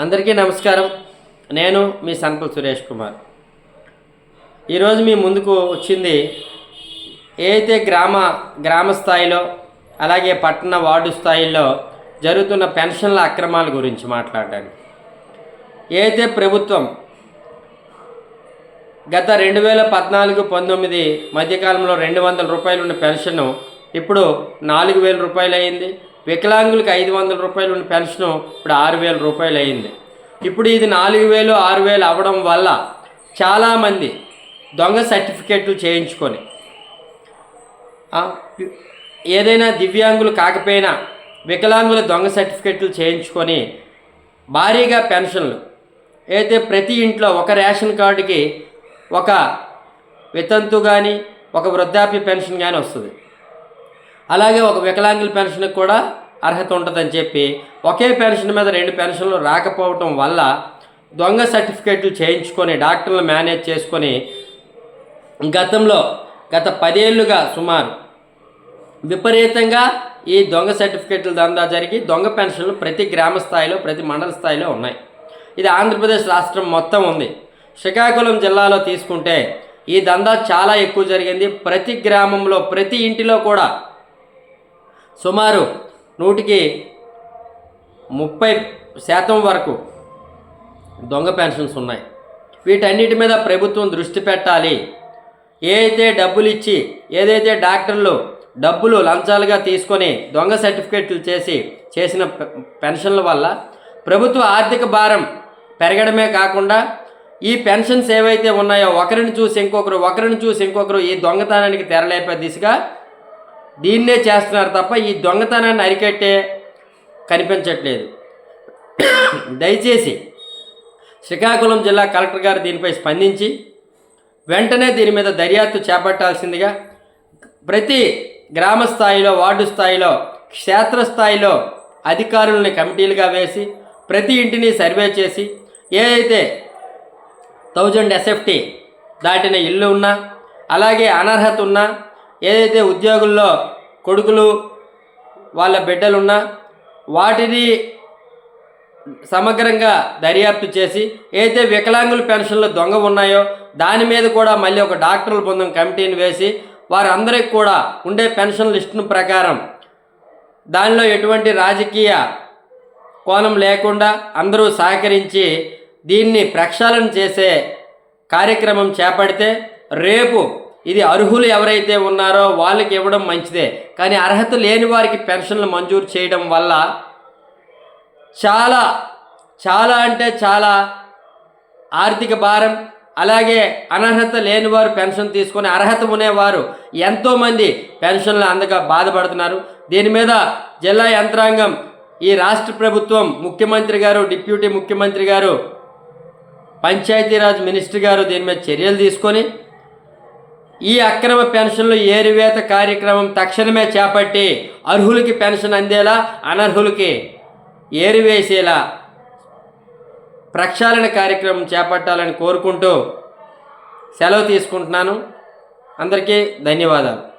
అందరికీ నమస్కారం. నేను మీ సంకల్ సురేష్ కుమార్. ఈరోజు మీ ముందుకు వచ్చింది ఏదైతే గ్రామ గ్రామ స్థాయిలో అలాగే పట్టణ వార్డు స్థాయిలో జరుగుతున్న పెన్షన్ల అక్రమాల గురించి మాట్లాడడానికి. ఏదైతే ప్రభుత్వం గత రెండు వేల పద్నాలుగు పంతొమ్మిది మధ్యకాలంలో రెండు వందల రూపాయలు ఉన్న పెన్షన్ ఇప్పుడు నాలుగు వేల రూపాయలు అయింది వికలాంగులకు ఐదు వందల రూపాయలు ఉన్న పెన్షన్ ఇప్పుడు ఆరు వేల రూపాయలు అయింది. ఇప్పుడు ఇది నాలుగు వేలు ఆరు వేలు అవ్వడం వల్ల చాలామంది దొంగ సర్టిఫికెట్లు చేయించుకొని ఏదైనా దివ్యాంగులు కాకపోయినా వికలాంగుల దొంగ సర్టిఫికెట్లు చేయించుకొని భారీగా పెన్షన్లు. అయితే ప్రతి ఇంట్లో ఒక రేషన్ కార్డుకి ఒక వితంతు కానీ ఒక వృద్ధాప్య పెన్షన్ కానీ వస్తుంది. అలాగే ఒక వికలాంగుల పెన్షన్కి కూడా అర్హత ఉంటుందని చెప్పి ఒకే పెన్షన్ మీద రెండు పెన్షన్లు రాకపోవటం వల్ల దొంగ సర్టిఫికేట్లు చేయించుకొని డాక్టర్లు మేనేజ్ చేసుకొని గతంలో గత పదేళ్ళుగా సుమారు విపరీతంగా ఈ దొంగ సర్టిఫికేట్లు దందా జరిగి దొంగ పెన్షన్లు ప్రతి గ్రామ స్థాయిలో ప్రతి మండల స్థాయిలో ఉన్నాయి. ఇది ఆంధ్రప్రదేశ్ రాష్ట్రం మొత్తం ఉంది. శ్రీకాకుళం జిల్లాలో తీసుకుంటే ఈ దందా చాలా ఎక్కువ జరిగింది. ప్రతి గ్రామంలో ప్రతి ఇంటిలో కూడా సుమారు నూటికి ముప్పై శాతం వరకు దొంగ పెన్షన్స్ ఉన్నాయి. వీటన్నిటి మీద ప్రభుత్వం దృష్టి పెట్టాలి. ఏదైతే డబ్బులు ఇచ్చి ఏదైతే డాక్టర్లు డబ్బులు లంచాలుగా తీసుకొని దొంగ సర్టిఫికెట్లు చేసి చేసిన పెన్షన్ల వల్ల ప్రభుత్వ ఆర్థిక భారం పెరగడమే కాకుండా ఈ పెన్షన్స్ ఏవైతే ఉన్నాయో ఒకరిని చూసి ఇంకొకరు ఒకరిని చూసి ఇంకొకరు ఈ దొంగతనానికి తెరలేపే దిశగా దీన్నే చేస్తున్నారు తప్ప ఈ దొంగతనాన్ని అరికట్టే కనిపించట్లేదు. దయచేసి శ్రీకాకుళం జిల్లా కలెక్టర్ గారు దీనిపై స్పందించి వెంటనే దీని మీద దర్యాప్తు చేపట్టాల్సిందిగా ప్రతి గ్రామ స్థాయిలో వార్డు స్థాయిలో క్షేత్రస్థాయిలో అధికారులని కమిటీలుగా వేసి ప్రతి ఇంటిని సర్వే చేసి ఏదైతే థౌజండ్ ఎస్ఎఫ్టీ దాటిన ఇల్లు ఉన్నా అలాగే అనర్హత ఉన్నా ఏదైతే ఉద్యోగుల్లో కొడుకులు వాళ్ళ బిడ్డలున్నా వాటిని సమగ్రంగా దర్యాప్తు చేసి ఏదైతే వికలాంగుల పెన్షన్లు దొంగ ఉన్నాయో దాని మీద కూడా మళ్ళీ ఒక డాక్టర్ల బృందం కమిటీని వేసి వారందరికి కూడా ఉండే పెన్షన్ లిస్టును ప్రకారం దానిలో ఎటువంటి రాజకీయ కోణం లేకుండా అందరూ సహకరించి దీన్ని ప్రక్షాళన చేసే కార్యక్రమం చేపడితే రేపు ఇది అర్హులు ఎవరైతే ఉన్నారో వాళ్ళకి ఇవ్వడం మంచిదే. కానీ అర్హత లేని వారికి పెన్షన్లు మంజూరు చేయడం వల్ల చాలా చాలా అంటే చాలా ఆర్థిక భారం అలాగే అనర్హత లేని వారు పెన్షన్ తీసుకొని అర్హత ఉండేవారు ఎంతోమంది పెన్షన్లు అందక బాధపడుతున్నారు. దీని మీద జిల్లా యంత్రాంగం ఈ రాష్ట్ర ప్రభుత్వం ముఖ్యమంత్రి గారు డిప్యూటీ ముఖ్యమంత్రి గారు పంచాయతీరాజ్ మినిస్టర్ గారు దీని మీద చర్యలు తీసుకొని ఈ అక్రమ పెన్షన్లు ఏరివేత కార్యక్రమం తక్షణమే చేపట్టి అర్హులకి పెన్షన్ అందేలా అనర్హులకి ఏరివేసేలా ప్రక్షాళన కార్యక్రమం చేపట్టాలని కోరుకుంటూ సెలవు తీసుకుంటున్నాను. అందరికీ ధన్యవాదాలు.